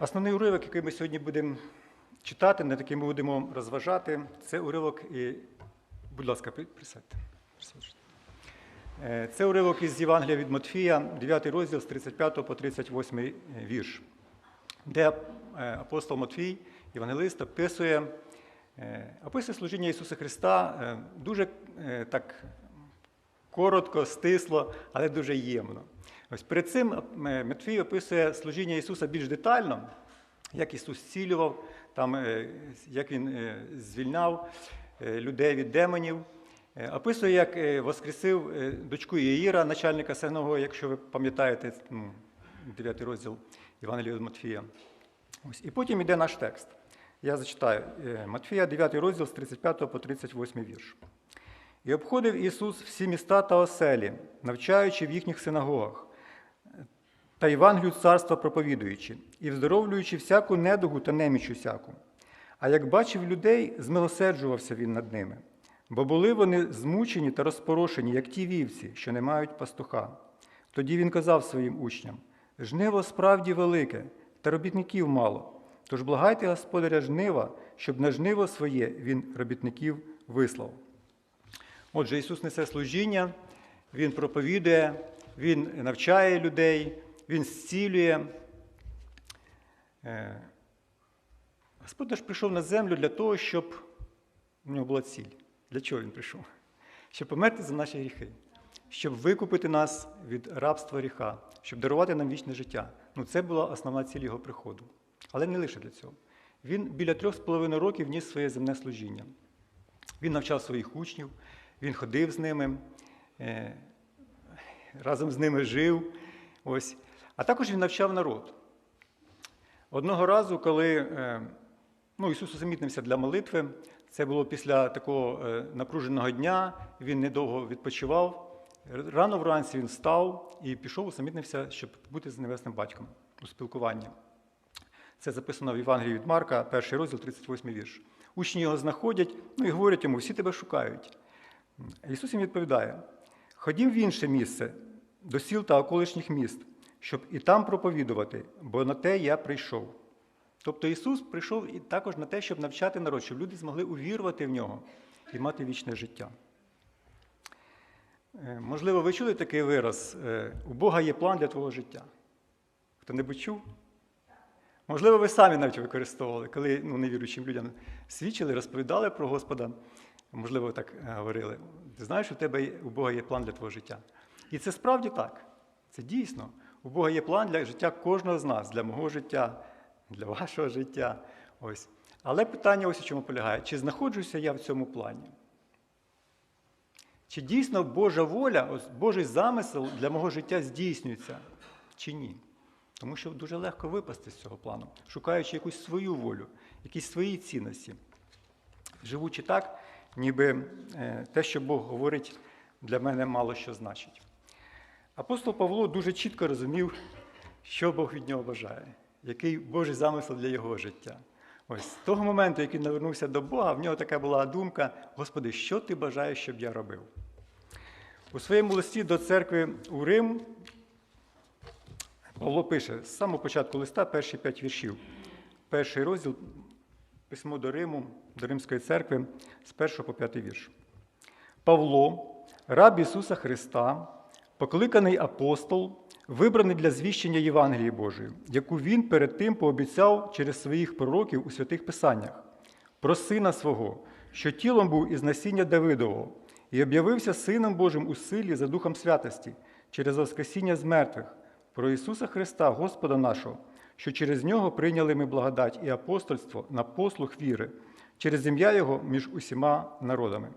Основний уривок, який ми сьогодні будемо читати, над яким ми будемо розважати, це уривок і. Будь ласка, при- присядьте. Е, Це уривок із Євангелія від Матфія, 9 розділ з 35 по 38 вірш, де е, апостол Матфій, євангелист, описує, е, описує служіння Ісуса Христа е, дуже е, так коротко, стисло, але дуже ємно. Ось перед цим е, Матфій описує служіння Ісуса більш детально, як Ісус зцілював, там, е, як Він е, звільняв людей від демонів. Описує, як воскресив дочку Єїра, начальника синагоги, якщо ви пам'ятаєте, ну, 9 розділ Євангелія від Матфія. Ось. І потім йде наш текст. Я зачитаю Матфія, 9 розділ з 35 по 38 вірш. І обходив Ісус всі міста та оселі, навчаючи в їхніх синагогах, та Євангелію царства проповідуючи, і вздоровлюючи всяку недугу та неміч усяку. А як бачив людей, змилосерджувався він над ними, бо були вони змучені та розпорошені, як ті вівці, що не мають пастуха. Тоді він казав своїм учням: жниво справді велике, та робітників мало. Тож благайте господаря жнива, щоб на жниво своє він робітників вислав. Отже, Ісус несе служіння, Він проповідує, Він навчає людей, Він зцілює. Е, Господь наш прийшов на землю для того, щоб у нього була ціль. Для чого він прийшов? Щоб померти за наші гріхи, щоб викупити нас від рабства гріха, щоб дарувати нам вічне життя. Ну, це була основна ціль його приходу. Але не лише для цього. Він біля трьох з половиною років ніс своє земне служіння. Він навчав своїх учнів, він ходив з ними, е, разом з ними жив. Ось. А також він навчав народ. Одного разу, коли е, ну, Ісус усамітнився для молитви, це було після такого е, напруженого дня, він недовго відпочивав. Рано вранці він встав і пішов, усамітнився, щоб бути з небесним батьком у спілкуванні. Це записано в Євангелії від Марка, перший розділ, 38 вірш. Учні його знаходять ну, і говорять йому, всі тебе шукають. Ісус їм відповідає: ходім в інше місце, до сіл та околишніх міст, щоб і там проповідувати, бо на те я прийшов. Тобто Ісус прийшов і також на те, щоб навчати народ, щоб люди змогли увірувати в нього і мати вічне життя. Е, Можливо, ви чули такий вираз: е, у Бога є план для твого життя. Хто-небудь чув? Можливо, ви самі навіть використовували, коли ну, невіруючим людям свідчили, розповідали про Господа. Можливо, так е, говорили. Ти знаєш, у тебе у Бога є план для твого життя. І це справді так. Це дійсно. У Бога є план для життя кожного з нас, для мого життя, для вашого життя. Ось. Але питання ось у чому полягає: чи знаходжуся я в цьому плані? Чи дійсно Божа воля, Божий замисел для мого життя здійснюється, чи ні? Тому що дуже легко випасти з цього плану, шукаючи якусь свою волю, якісь свої цінності. Живучи так, ніби е, те, що Бог говорить, для мене мало що значить. Апостол Павло дуже чітко розумів, що Бог від нього бажає, який Божий замисел для його життя. Ось з того моменту, як він навернувся до Бога, в нього така була думка: Господи, що ти бажаєш, щоб я робив? У своєму листі до церкви у Рим Павло пише з самого початку листа перші п'ять віршів. Перший розділ письмо до Риму, до Римської церкви з першого по п'ятий вірш. Павло, раб Ісуса Христа, покликаний апостол, вибраний для звіщення Євангелії Божої, яку він перед тим пообіцяв через своїх пророків у святих Писаннях, про Сина свого, що тілом був із насіння Давидового, і об'явився Сином Божим у силі за Духом святості, через Воскресіння з мертвих, про Ісуса Христа, Господа нашого, що через нього прийняли ми благодать і апостольство на послух віри, через ім'я Його між усіма народами.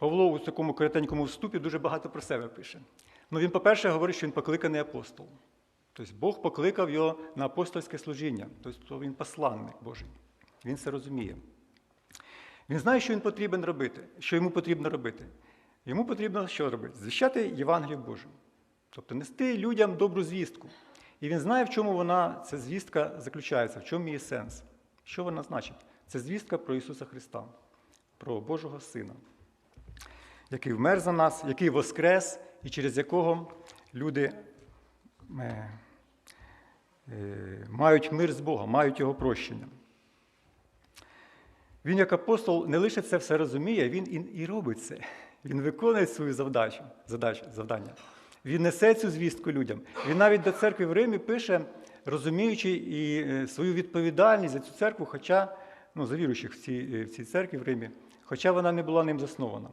Павло у такому коротенькому вступі дуже багато про себе пише. Ну, він, по-перше, говорить, що він покликаний апостол. Тобто Бог покликав його на апостольське служіння, тобто він посланник Божий. Він це розуміє. Він знає, що він потрібен робити, що йому потрібно робити. Йому потрібно що робити? Звіщати Євангелію Божу. Тобто нести людям добру звістку. І він знає, в чому вона, ця звістка заключається, в чому її сенс. Що вона значить? Це звістка про Ісуса Христа, про Божого Сина, який вмер за нас, який воскрес, і через якого люди е, е, мають мир з Богом, мають Його прощення. Він, як апостол, не лише це все розуміє, він і, робить це. Він виконує свою завдачу, задачу, завдання. Він несе цю звістку людям. Він навіть до церкви в Римі пише, розуміючи і е, свою відповідальність за цю церкву, хоча ну, за віруючих в цій, в цій церкві в Римі, хоча вона не була ним заснована.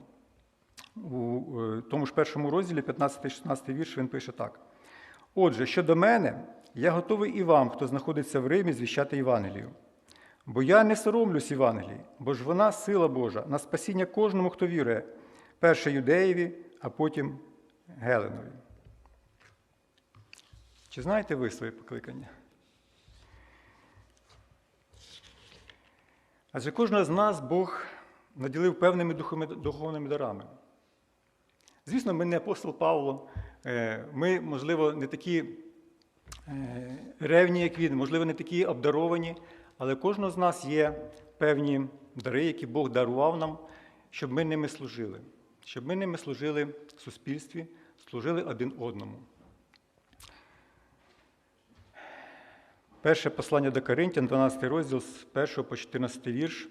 У е, тому ж першому розділі, 15-16 вірш, він пише так. Отже, щодо мене, я готовий і вам, хто знаходиться в Римі, звіщати Євангелію. Бо я не соромлюсь Євангелії, бо ж вона сила Божа на спасіння кожному, хто вірує, перше юдеєві, а потім Геленові. Чи знаєте ви своє покликання? Адже кожного з нас Бог наділив певними духовними- духовними дарами. Звісно, ми не апостол Павло, е, ми, можливо, не такі е, ревні, як він, можливо, не такі обдаровані, але кожного з нас є певні дари, які Бог дарував нам, щоб ми ними служили, щоб ми ними служили в суспільстві, служили один одному. Перше послання до Коринтян, 12 розділ з 1 по 14 вірш.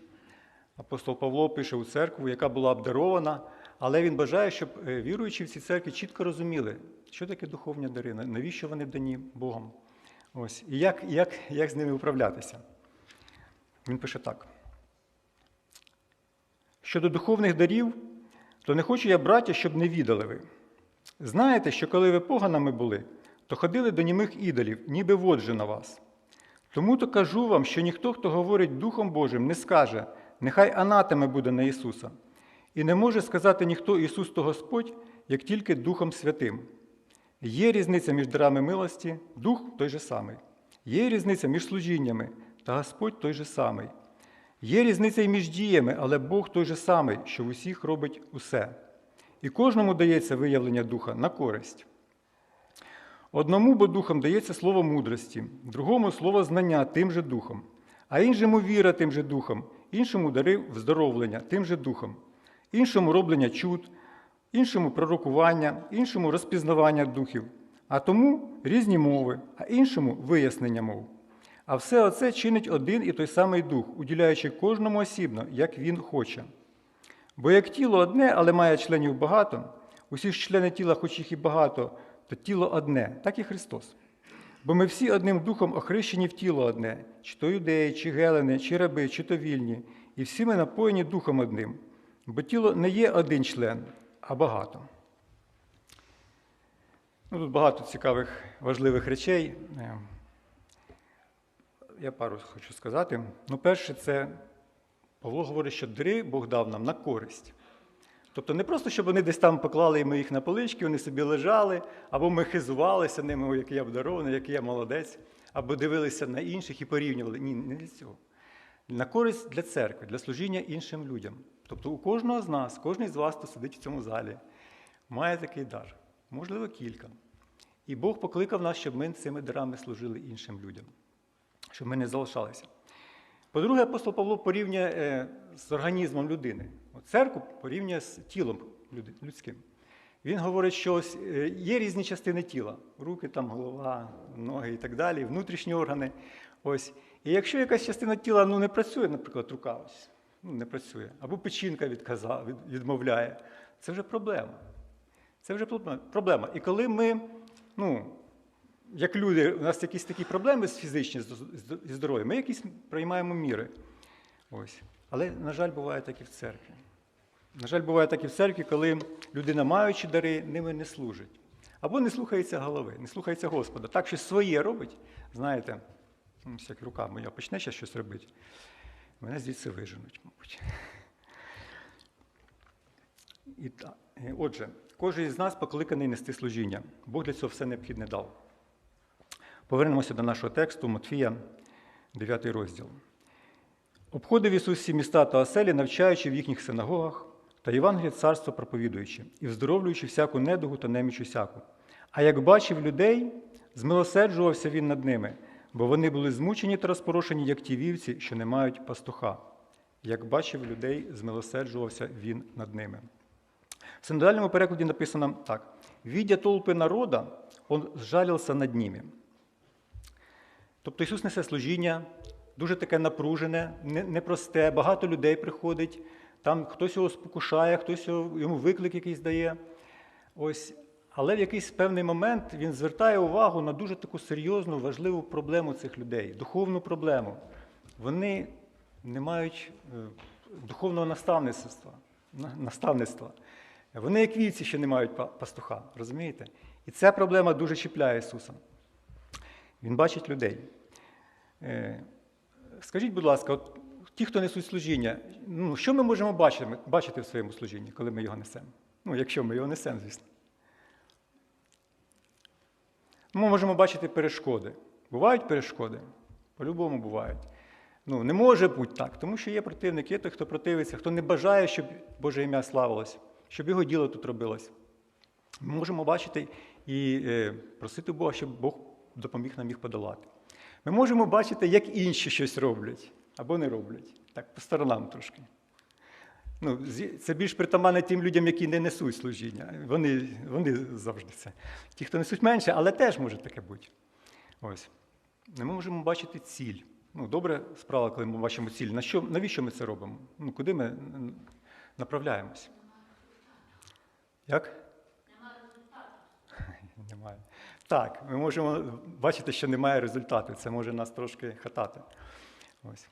Апостол Павло пише у церкву, яка була обдарована, але він бажає, щоб е, віруючі в цій церкві чітко розуміли, що таке духовні дари, навіщо вони дані Богом. Ось. І як, як, як з ними управлятися. Він пише так. Щодо духовних дарів, то не хочу я, браття, щоб не відали ви. Знаєте, що коли ви поганими були, то ходили до німих ідолів, ніби воджи на вас. Тому то кажу вам, що ніхто, хто говорить Духом Божим, не скаже, нехай анатеме буде на Ісуса. І не може сказати ніхто Ісус то Господь, як тільки Духом Святим. Є різниця між дарами милості, Дух той же самий. Є різниця між служіннями, та Господь той же самий. Є різниця і між діями, але Бог той же самий, що в усіх робить усе. І кожному дається виявлення духа на користь. Одному бо духом дається слово мудрості, другому слово знання тим же духом, а іншому віра тим же духом, іншому дари вздоровлення тим же духом, іншому роблення чуд, іншому пророкування, іншому розпізнавання духів, а тому різні мови, а іншому вияснення мов. А все оце чинить один і той самий дух, уділяючи кожному осібно, як він хоче. Бо як тіло одне, але має членів багато, усі ж члени тіла, хоч їх і багато, то тіло одне, так і Христос. Бо ми всі одним духом охрещені в тіло одне, чи то юдеї, чи гелени, чи раби, чи то вільні, і всі ми напоєні духом одним. Бо тіло не є один член, а багато. Ну, Тут багато цікавих, важливих речей. Е, Я пару хочу сказати. Ну, перше, це Павло говорить, що дари Бог дав нам на користь. Тобто не просто, щоб вони десь там поклали і ми їх на полички, вони собі лежали, або ми хизувалися ними, «О, який я обдарований, який я молодець, або дивилися на інших і порівнювали. Ні, не для цього. На користь для церкви, для служіння іншим людям. Тобто у кожного з нас, кожен з вас, хто сидить в цьому залі, має такий дар, можливо, кілька. І Бог покликав нас, щоб ми цими дарами служили іншим людям, щоб ми не залишалися. По-друге, апостол Павло порівнює е, з організмом людини. Церкву порівнює з тілом людським. Він говорить, що е, є різні частини тіла: руки, там, голова, ноги і так далі, внутрішні органи. Ось. І якщо якась частина тіла ну, не працює, наприклад, рука ось, ну, не працює, або печінка відказа, від, відмовляє, це вже проблема. Це вже проблема-. І коли ми, ну, як люди, у нас якісь такі проблеми з фізичні з- здоров'ям, ми якісь приймаємо міри. Ось. Але, на жаль, буває так і в церкві. На жаль, буває так і в церкві, коли людина, маючи дари, ними не служить. Або не слухається голови, не слухається Господа. Так щось своє робить, знаєте, як рука моя почне ще щось робити, мене звідси виженуть, мабуть. І та, е, отже, кожен із нас покликаний нести служіння. Бог для цього все необхідне дав. Повернемося до нашого тексту Матфія, 9 розділ. Обходив Ісус всі міста та оселі, навчаючи в їхніх синагогах та Євангеліє царство проповідуючи, і вздоровлюючи всяку недугу та неміч усяку. А як бачив людей, змилосерджувався він над ними, бо вони були змучені та розпорошені, як ті вівці, що не мають пастуха. Як бачив людей, змилосерджувався він над ними. В синодальному перекладі написано так: «Видя толпы народа, он сжалился над ними. Тобто Ісус несе служіння, дуже таке напружене, непросте, багато людей приходить, там хтось його спокушає, хтось йому виклик якийсь дає. Ось. Але в якийсь певний момент він звертає увагу на дуже таку серйозну, важливу проблему цих людей, духовну проблему. Вони не мають е, духовного наставництва. наставництва. Вони, як вівці, ще не мають пастуха, розумієте? І ця проблема дуже чіпляє Ісуса. Він бачить людей. Е, Скажіть, будь ласка, от ті, хто несуть служіння, ну, що ми можемо бачити, бачити в своєму служінні, коли ми його несемо? Ну, якщо ми його несемо, звісно. Ми можемо бачити перешкоди. Бувають перешкоди? По-любому бувають. Ну, не може бути так, тому що є противник, є той, хто противиться, хто не бажає, щоб Боже ім'я славилось, щоб його діло тут робилось. Ми можемо бачити і е, просити Бога, щоб Бог допоміг нам їх подолати. Ми можемо бачити, як інші щось роблять або не роблять. Так, по сторонам трошки. Ну, це більш притаманне тим людям, які не несуть служіння. Вони, вони завжди це. Ті, хто несуть менше, але теж може таке бути. Ось. Ми можемо бачити ціль. Ну, добре справа, коли ми бачимо ціль. На що, навіщо ми це робимо? Ну, куди ми направляємось? Як? Немає. Так, ми можемо бачити, що немає результату. Це може нас трошки хатати. Ось.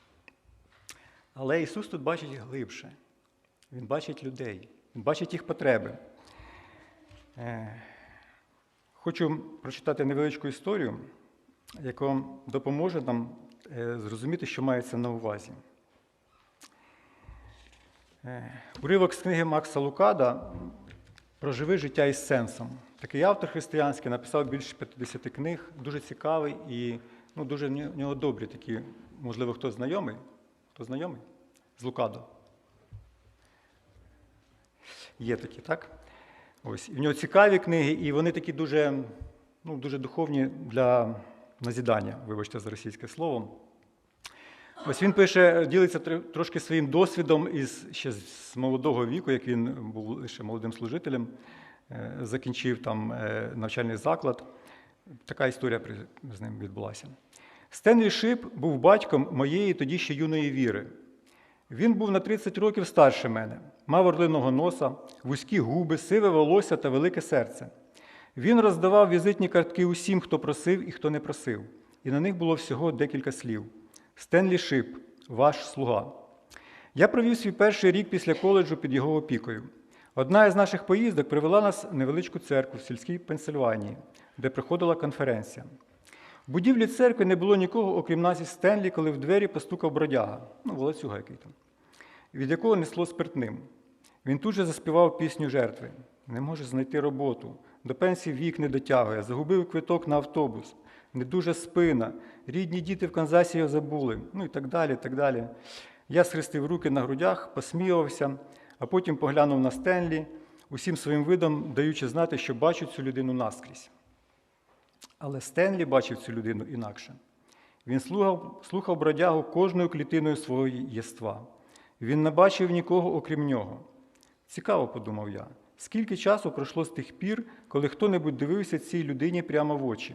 Але Ісус тут бачить глибше. Він бачить людей, Він бачить їх потреби. Е, Хочу прочитати невеличку історію, яка допоможе нам е, зрозуміти, що мається на увазі. Е, Уривок з книги Макса Лукада Проживи життя із сенсом. Такий автор християнський написав більше 50 книг, дуже цікавий і ну, дуже в нього добрі такі, можливо, хто знайомий? Хто знайомий? З Лукадо. Є такі, так? Ось. І в нього цікаві книги, і вони такі дуже, ну, дуже духовні для назідання, вибачте за російське слово. Ось він пише, ділиться трошки своїм досвідом із ще з молодого віку, як він був лише молодим служителем, е, закінчив там е, навчальний заклад. Така історія з ним відбулася. Стенлі Шип був батьком моєї тоді ще юної віри. Він був на 30 років старше мене, мав орлиного носа, вузькі губи, сиве волосся та велике серце. Він роздавав візитні картки усім, хто просив і хто не просив, і на них було всього декілька слів. Стенлі Шип, ваш слуга. Я провів свій перший рік після коледжу під його опікою. Одна із наших поїздок привела нас в невеличку церкву в сільській Пенсильванії, де проходила конференція. В будівлі церкви не було нікого, окрім нас Стенлі, коли в двері постукав бродяга, ну, волоцюга який там, від якого несло спиртним. Він тут же заспівав пісню жертви. Не може знайти роботу, до пенсії вік не дотягує, загубив квиток на автобус, не дуже спина, рідні діти в Канзасі його забули, ну і так далі. так далі. Я схрестив руки на грудях, посміявся, а потім поглянув на Стенлі, усім своїм видом даючи знати, що бачу цю людину наскрізь. Але Стенлі бачив цю людину інакше. Він слухав, слухав бродягу кожною клітиною свого єства. Він не бачив нікого, окрім нього. Цікаво, подумав я, скільки часу пройшло з тих пір, коли хто-небудь дивився цій людині прямо в очі.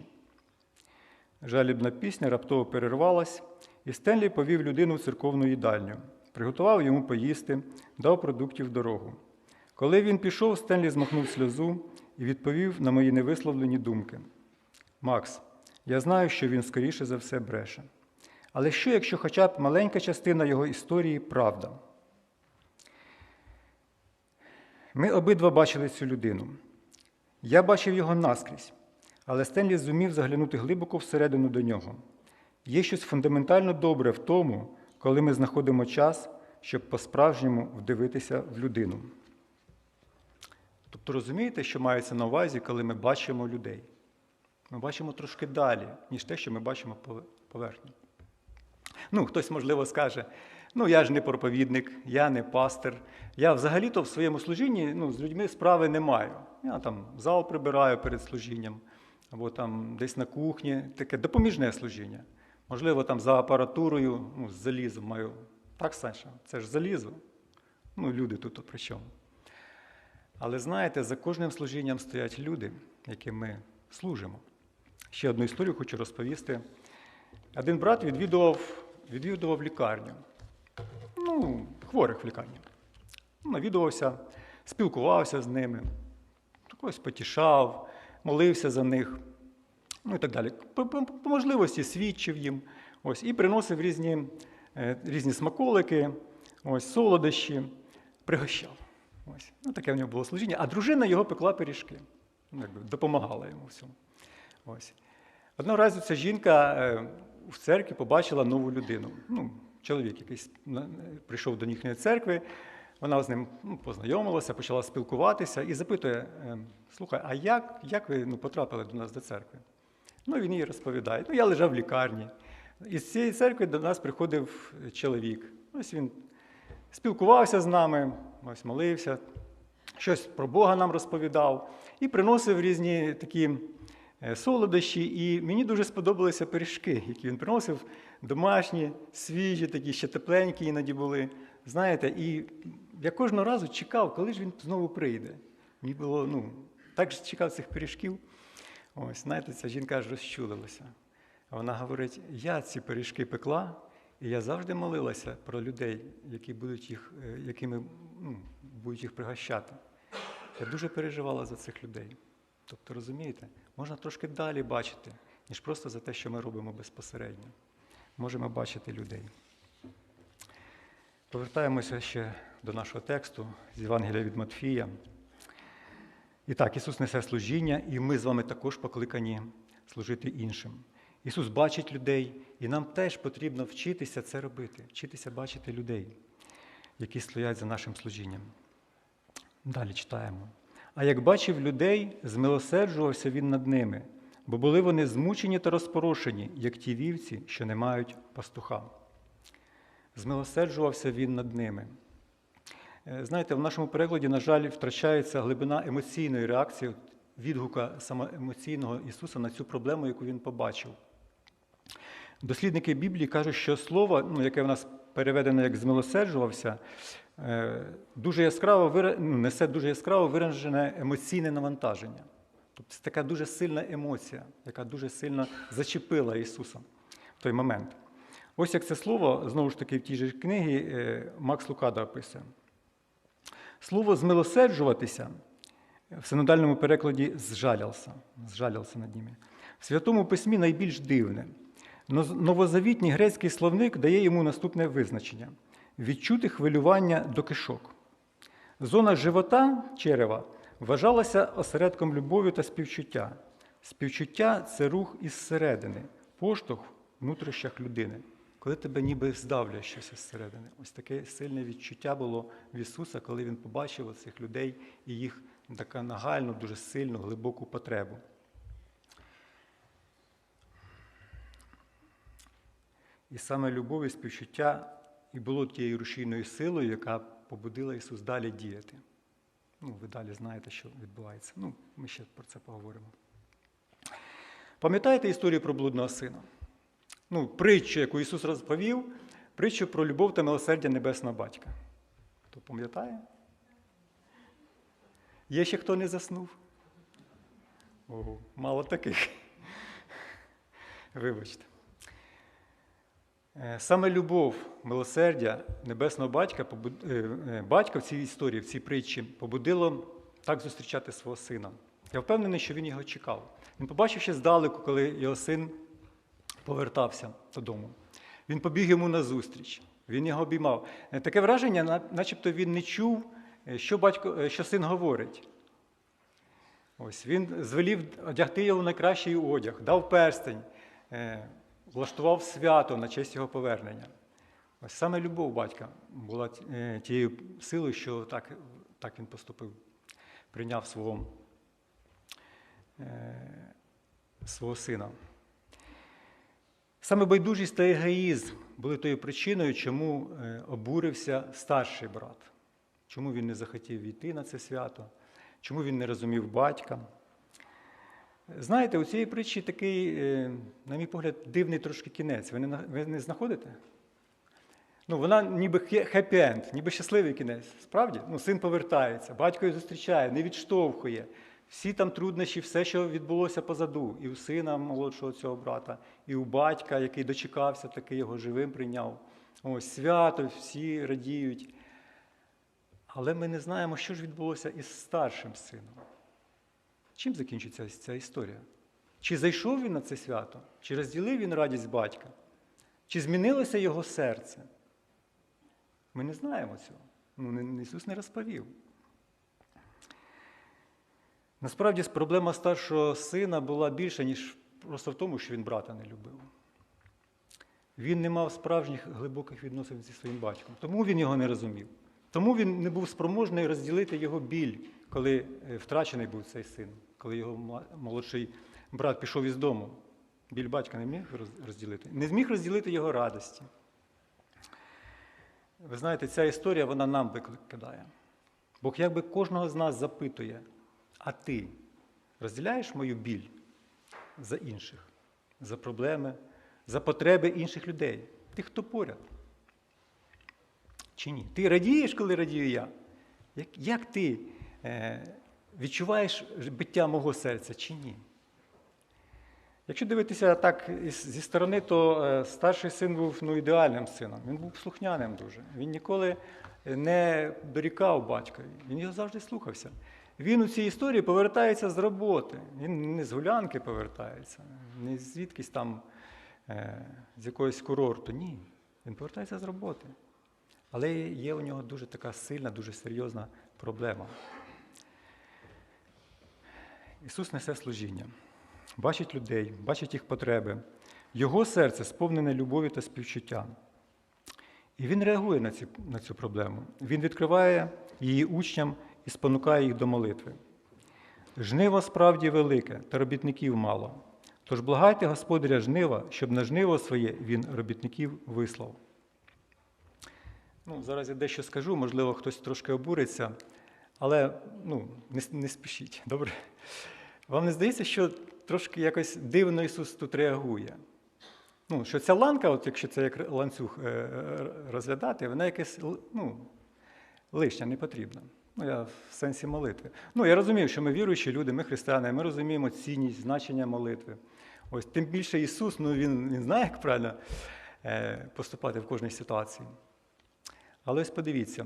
Жалібна пісня раптово перервалась, і Стенлі повів людину в церковну їдальню, приготував йому поїсти, дав продуктів дорогу. Коли він пішов, Стенлі змахнув сльозу і відповів на мої невисловлені думки. Макс, я знаю, що він скоріше за все бреше. Але що, якщо хоча б маленька частина його історії правда? Ми обидва бачили цю людину. Я бачив його наскрізь, але Стенлі зумів заглянути глибоко всередину до нього. Є щось фундаментально добре в тому, коли ми знаходимо час, щоб по-справжньому вдивитися в людину. Тобто розумієте, що мається на увазі, коли ми бачимо людей? Ми бачимо трошки далі, ніж те, що ми бачимо по поверхні. Ну, хтось, можливо, скаже: ну, я ж не проповідник, я не пастир. Я взагалі-то в своєму служінні ну, з людьми справи не маю. Я там зал прибираю перед служінням, або там десь на кухні, таке допоміжне служіння. Можливо, там за апаратурою, ну, з залізом маю. Так, Саша, це ж залізо. Ну, люди тут при чому. Але знаєте, за кожним служінням стоять люди, яким ми служимо. Ще одну історію хочу розповісти. один брат відвідував, відвідував лікарню. Ну, хворих в лікарні. Навідувався, спілкувався з ними, когось потішав, молився за них, ну і так далі. По, можливості свідчив їм ось, і приносив різні, е, різні смаколики, ось, солодощі, пригощав. Ось. Ну, таке в нього було служіння. А дружина його пекла пиріжки, ну, якби допомагала йому в цьому. Ось. Одного разу ця жінка е, в церкві побачила нову людину. Ну, чоловік якийсь прийшов до їхньої церкви, вона з ним ну, познайомилася, почала спілкуватися і запитує: е, слухай, а як, як ви ну, потрапили до нас до церкви? Ну, він їй розповідає. Ну, я лежав в лікарні. Із цієї церкви до нас приходив чоловік. Ось він спілкувався з нами, ось молився, щось про Бога нам розповідав і приносив різні такі е, солодощі. І мені дуже сподобалися пиріжки, які він приносив, домашні, свіжі, такі ще тепленькі іноді були. Знаєте, і я кожного разу чекав, коли ж він знову прийде. Мені було, ну, так ж чекав цих пиріжків. Ось, знаєте, ця жінка аж розчулилася. Вона говорить: я ці пиріжки пекла, і я завжди молилася про людей, які будуть їх, е, якими ну, будуть їх пригощати. Я дуже переживала за цих людей. Тобто, розумієте, можна трошки далі бачити, ніж просто за те, що ми робимо безпосередньо. Можемо бачити людей. Повертаємося ще до нашого тексту з Євангелія від Матфія. І так, Ісус несе служіння, і ми з вами також покликані служити іншим. Ісус бачить людей, і нам теж потрібно вчитися це робити, вчитися бачити людей, які стоять за нашим служінням. Далі читаємо. А як бачив людей, змилосерджувався він над ними, бо були вони змучені та розпорошені, як ті вівці, що не мають пастуха. Змилосерджувався він над ними. Е, Знаєте, в нашому перекладі, на жаль, втрачається глибина емоційної реакції, відгука саме емоційного Ісуса на цю проблему, яку він побачив. Дослідники Біблії кажуть, що слово, ну, яке в нас переведено як змилосерджувався, дуже яскраво ну, несе дуже яскраво виражене емоційне навантаження. Тобто це така дуже сильна емоція, яка дуже сильно зачепила Ісуса в той момент. Ось як це слово, знову ж таки, в тій же книгі е, Макс Лукада описує. Слово змилосерджуватися в синодальному перекладі зжалявся, зжалявся над ними. В Святому Письмі найбільш дивне. Новозавітній грецький словник дає йому наступне визначення: відчути хвилювання до кишок. Зона живота черева вважалася осередком любові та співчуття. Співчуття це рух із середини, поштовх в внутрішнях людини, коли тебе ніби здавлює щось із середини. Ось таке сильне відчуття було в Ісуса, коли Він побачив цих людей і їх таку нагальну, дуже сильну, глибоку потребу. І саме любов і співчуття і було тією рушійною силою, яка побудила Ісус далі діяти. Ну, ви далі знаєте, що відбувається. Ну, ми ще про це поговоримо. Пам'ятаєте історію про блудного сина? Ну, притчу, яку Ісус розповів, притчу про любов та милосердя Небесного Батька. Хто пам'ятає? Є ще хто не заснув? О, мало таких. Вибачте. Е, Саме любов, милосердя Небесного батька, е, е, батька в цій історії, в цій притчі, побудило так зустрічати свого сина. Я впевнений, що він його чекав. Він побачив ще здалеку, коли його син повертався додому. Він побіг йому назустріч, він його обіймав. Таке враження, начебто він не чув, що, батько, що син говорить. Ось він звелів одягти його найкращий одяг, дав перстень, влаштував свято на честь його повернення. Ось саме любов батька була е, тією силою, що так, так він поступив, прийняв свого, е, свого сина. Саме байдужість та егоїзм були тою причиною, чому е, обурився старший брат, чому він не захотів війти на це свято, чому він не розумів батька. Знаєте, у цієї притчі такий, е, на мій погляд, дивний трошки кінець. Ви не, ви не знаходите? Ну, вона ніби хеппі-енд, ніби щасливий кінець. Справді? Ну, син повертається, батько його зустрічає, не відштовхує. Всі там труднощі, все, що відбулося позаду, і у сина молодшого цього брата, і у батька, який дочекався, таки його живим прийняв. Ось свято, всі радіють. Але ми не знаємо, що ж відбулося із старшим сином. Чим закінчиться ця історія? Чи зайшов він на це свято, чи розділив він радість батька, чи змінилося його серце? Ми не знаємо цього. Ну, Ісус не розповів. Насправді проблема старшого сина була більша, ніж просто в тому, що він брата не любив. Він не мав справжніх глибоких відносин зі своїм батьком. Тому він його не розумів. Тому він не був спроможний розділити його біль, коли е, втрачений був цей син, коли його молодший брат пішов із дому. Біль батька не міг розділити. Не зміг розділити його радості. Ви знаєте, ця історія вона нам викидає. Бог якби кожного з нас запитує, а ти розділяєш мою біль за інших, за проблеми, за потреби інших людей, тих, хто поряд? Чи ні? Ти радієш, коли радію я? Як, як ти е, відчуваєш биття мого серця чи ні? Якщо дивитися так зі сторони, то е, старший син був ну, ідеальним сином. Він був слухняним дуже. Він ніколи не дорікав батькові, він його завжди слухався. Він у цій історії повертається з роботи. Він не з гулянки повертається, не звідкись там е, з якогось курорту. Ні. Він повертається з роботи. Але є у нього дуже така сильна, дуже серйозна проблема. Ісус несе служіння, бачить людей, бачить їх потреби. Його серце сповнене любові та співчуття. І він реагує на, ці, на цю проблему. Він відкриває її учням і спонукає їх до молитви. Жниво справді велике, та робітників мало. Тож благайте Господаря жнива, щоб на жниво своє він робітників вислав. Ну, зараз я дещо скажу, можливо, хтось трошки обуриться, але ну, не, не спішіть, добре? Вам не здається, що трошки якось дивно Ісус тут реагує? Ну, що ця ланка, от якщо це як ланцюг е, е, розглядати, вона якась ну, лишня, не потрібна. Ну, я в сенсі молитви. Ну, я розумію, що ми віруючі люди, ми християни, ми розуміємо цінність, значення молитви. Ось тим більше Ісус, ну Він, він знає, як правильно е, поступати в кожній ситуації. Але ось подивіться,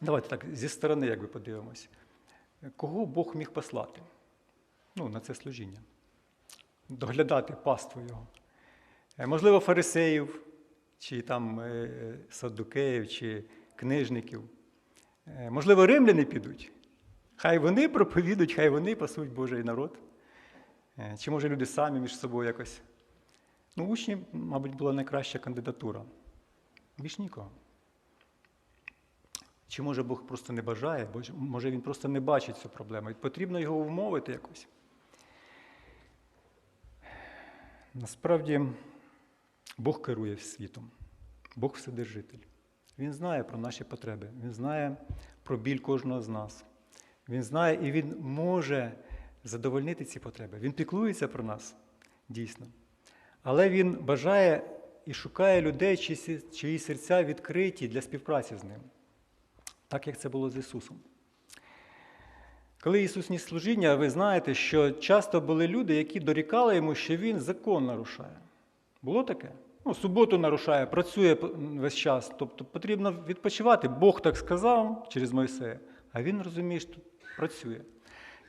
давайте так зі сторони якби подивимось. Кого Бог міг послати ну, на це служіння? Доглядати паству його. Е, Можливо, фарисеїв, чи там е, саддукеїв, чи книжників. Е, Можливо, римляни підуть. Хай вони проповідують, хай вони пасуть Божий народ. Чи може люди самі між собою якось. Ну, учні, мабуть, була найкраща кандидатура. Більш нікого. Чи може Бог просто не бажає, бо може він просто не бачить цю проблему. І потрібно його вмовити якось. Насправді, Бог керує світом, Бог вседержитель. Він знає про наші потреби, Він знає про біль кожного з нас. Він знає і Він може задовольнити ці потреби. Він піклується про нас, дійсно. Але Він бажає і шукає людей, чиї серця відкриті для співпраці з ним, так як це було з Ісусом. Коли Ісус ніс служіння, ви знаєте, що часто були люди, які дорікали йому, що Він закон нарушає. Було таке? Ну, суботу нарушає, працює весь час. Тобто потрібно відпочивати. Бог так сказав через Мойсея, а він розуміє, що працює.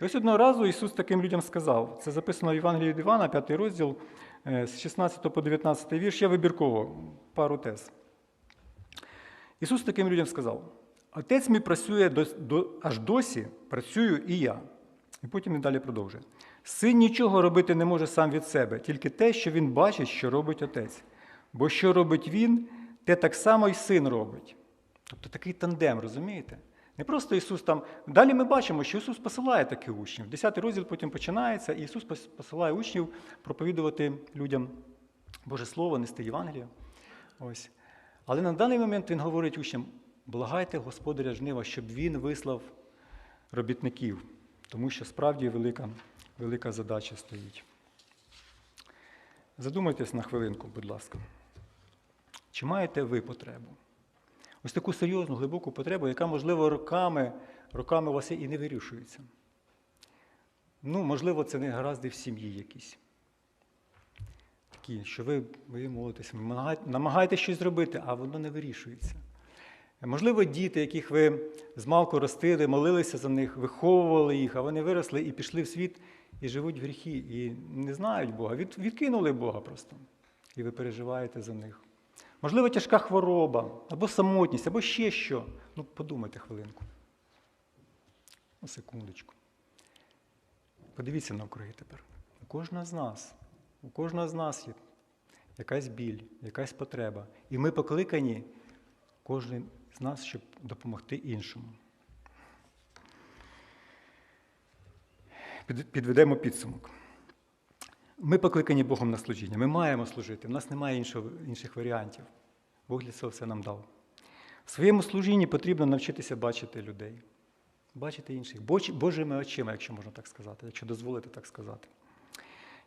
І ось одного разу Ісус таким людям сказав: це записано в Євангелії від Івана, 5 розділ, е, з 16 по 19 вірш. Я вибірково пару тез. Ісус таким людям сказав: Отець мій працює до, до, аж досі, працюю і я. І потім він далі продовжує. Син нічого робити не може сам від себе, тільки те, що він бачить, що робить отець. Бо що робить він, те так само й син робить. Тобто такий тандем, розумієте? Не просто Ісус там. Далі ми бачимо, що Ісус посилає таких учнів. Десятий розділ потім починається, і Ісус посилає учнів проповідувати людям Боже Слово, нести Євангеліє. Ось. Але на даний момент Він говорить учням: благайте Господаря жнива, щоб Він вислав робітників, тому що справді велика, велика задача стоїть. Задумайтесь на хвилинку, будь ласка. Чи маєте ви потребу? Ось таку серйозну, глибоку потребу, яка, можливо, роками, роками у вас і не вирішується. Ну, можливо, це не гаразди в сім'ї якісь. Такі, що ви, ви намагає- намагаєтесь щось зробити, а воно не вирішується. Можливо, діти, яких ви змалку ростили, молилися за них, виховували їх, а вони виросли і пішли в світ і живуть в гріхі, і не знають Бога, від, відкинули Бога просто. І ви переживаєте за них. Можливо, тяжка хвороба, або самотність, або ще що. Ну, подумайте хвилинку. Ну, секундочку. Подивіться навкруги тепер. У кожного з нас, у кожного з нас є якась біль, якась потреба. І ми покликані, кожен нас, щоб допомогти іншому. Підведемо підсумок. Ми покликані Богом на служіння. Ми маємо служити. У нас немає іншого, інших варіантів. Бог для цього все нам дав. В своєму служінні потрібно навчитися бачити людей, бачити інших, Божими очима, якщо можна так сказати, якщо дозволити так сказати.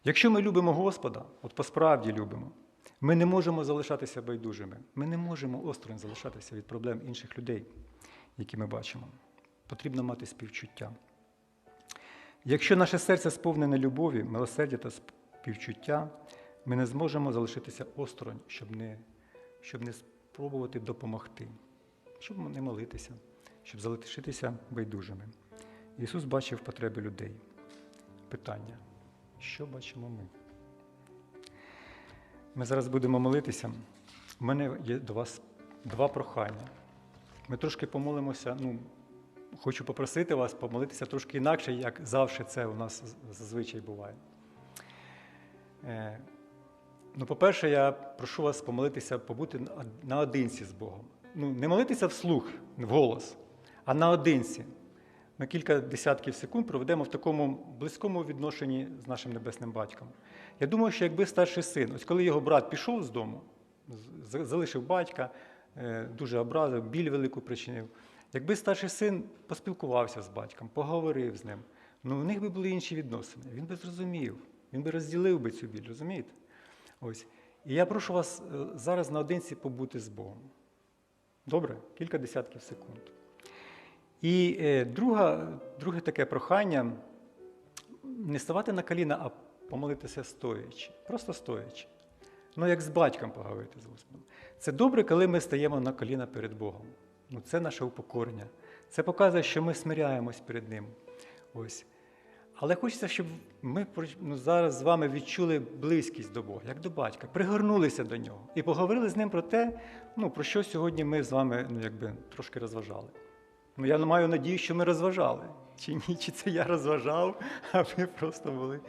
Якщо ми любимо Господа, от посправді любимо, ми не можемо залишатися байдужими. Ми не можемо осторонь залишатися від проблем інших людей, які ми бачимо. Потрібно мати співчуття. Якщо наше серце сповнене любові, милосердя та співчуття, ми не зможемо залишитися осторонь, щоб не, щоб не спробувати допомогти, щоб не молитися, щоб залишитися байдужими. Ісус бачив потреби людей. Питання, що бачимо ми? Ми зараз будемо молитися. У мене є до вас два прохання. Ми трошки помолимося. Ну, хочу попросити вас помолитися трошки інакше, як завжди це у нас зазвичай буває. Е, Ну, по-перше, я прошу вас помолитися, побути наодинці з Богом. Ну, не молитися вслух, вголос, а наодинці. Ми кілька десятків секунд проведемо в такому близькому відношенні з нашим небесним батьком. Я думаю, що якби старший син, ось коли його брат пішов з дому, залишив батька, е, дуже образив, біль велику причинив. Якби старший син поспілкувався з батьком, поговорив з ним, ну в них би були інші відносини. Він би зрозумів, він би розділив би цю біль, розумієте? Ось. І я прошу вас е, зараз наодинці побути з Богом. Добре? Кілька десятків секунд. І е, друга, друге таке прохання не ставати на коліна, а помолитися стоячи, просто стоячи. Ну, як з батьком поговорити з Господом. Це добре, коли ми стаємо на коліна перед Богом. Ну, це наше упокорення. Це показує, що ми смиряємось перед Ним. Ось. Але хочеться, щоб ми ну, зараз з вами відчули близькість до Бога, як до батька, пригорнулися до нього і поговорили з ним про те, ну, про що сьогодні ми з вами ну, якби, трошки розважали. Ну, я маю надію, що ми розважали. Чи ні, чи це я розважав, а ви просто були.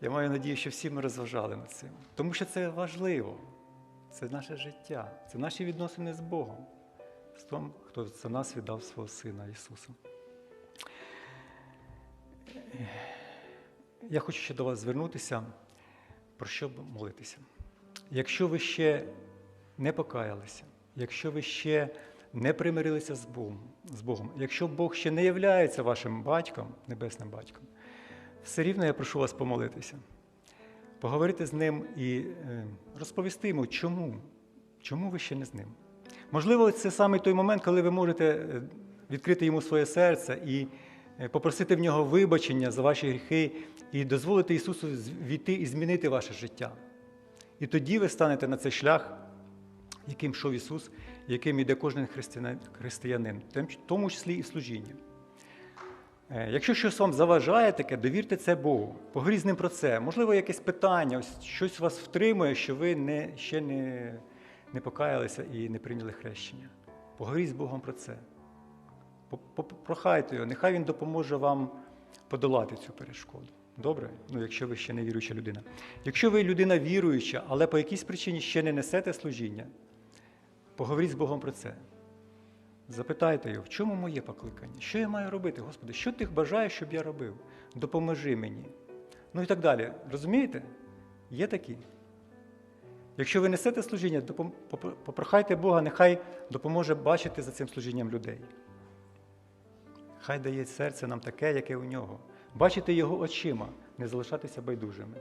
Я маю надію, що всі ми розважали над цим. Тому що це важливо. Це наше життя, це наші відносини з Богом, з тим, хто за нас віддав свого Сина Ісуса. Я хочу ще до вас звернутися, про що молитися. Якщо ви ще не покаялися, якщо ви ще не примирилися з Богом, з Богом, якщо Бог ще не являється вашим батьком, небесним батьком, все рівно я прошу вас помолитися, поговорити з ним і е, розповісти йому, чому, чому ви ще не з ним. Можливо, це саме той момент, коли ви можете е, відкрити йому своє серце і е, попросити в нього вибачення за ваші гріхи і дозволити Ісусу війти і змінити ваше життя. І тоді ви станете на цей шлях, яким йшов Ісус, яким іде кожен християнин, в тому числі і в служінні. Е, Якщо щось вам заважає таке, довірте це Богу. Поговоріть з ним про це. Можливо, якесь питання, ось щось вас втримує, що ви не, ще не, не покаялися і не прийняли хрещення. Поговоріть з Богом про це. Прохайте його, нехай він допоможе вам подолати цю перешкоду. Добре? Ну, якщо ви ще не віруюча людина. Якщо ви людина віруюча, але по якійсь причині ще не несете служіння, поговоріть з Богом про це. Запитайте його, в чому моє покликання? Що я маю робити, Господи? Що ти бажаєш, щоб я робив? Допоможи мені. Ну і так далі. Розумієте? Є такі. Якщо ви несете служіння, попрохайте Бога, нехай допоможе бачити за цим служінням людей. Хай дає серце нам таке, яке у нього. Бачити його очима, не залишатися байдужими.